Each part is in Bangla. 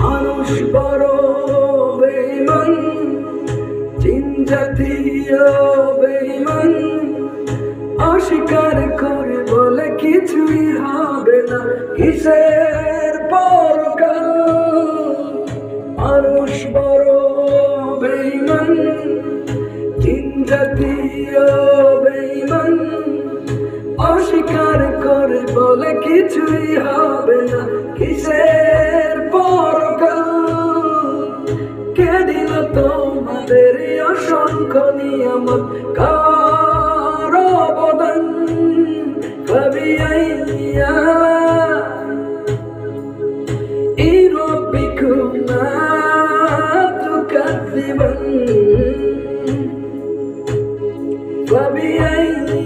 মানুষ বড় বেইমান, জিন জাতীয় বেইমান। অস্বীকার করে বলে কিছুই হবে না, কিসের পরকাল? মানুষ বড় বেইমান, জিন জাতীয় বলে কিছুই হবে না। কিসের পরকাল? কেদিন তোমাদের অসংখ্য নিয়ামত? কার অবদান? ভাবিয়াইয়া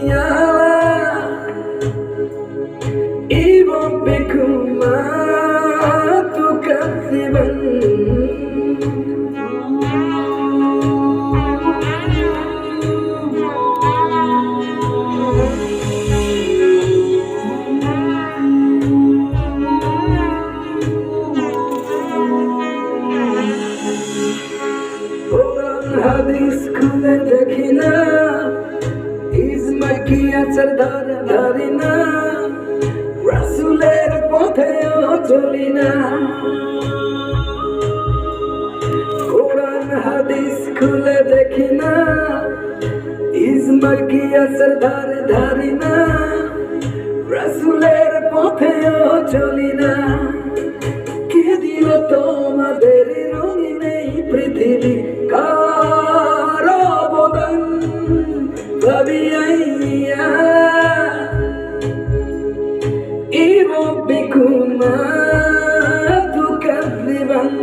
Yeah. হাদিস খুলে দেখি না। ইসমাই কি আছে ধারে পথেও চলি না। কোরআন হাদিস খুলে দেখি না। ইসমাই কি আছে ধারে ধারি পথেও চলি কে দিল তোমাদের ভাবিয়াইয়া ইরব্বিকুমা তুকাদ্দিবান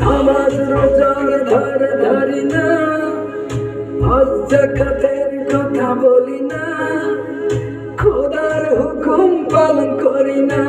নামাজ রোজার ধার জাকাতের কথা বলি না খোদার হুকুম পালন করি না।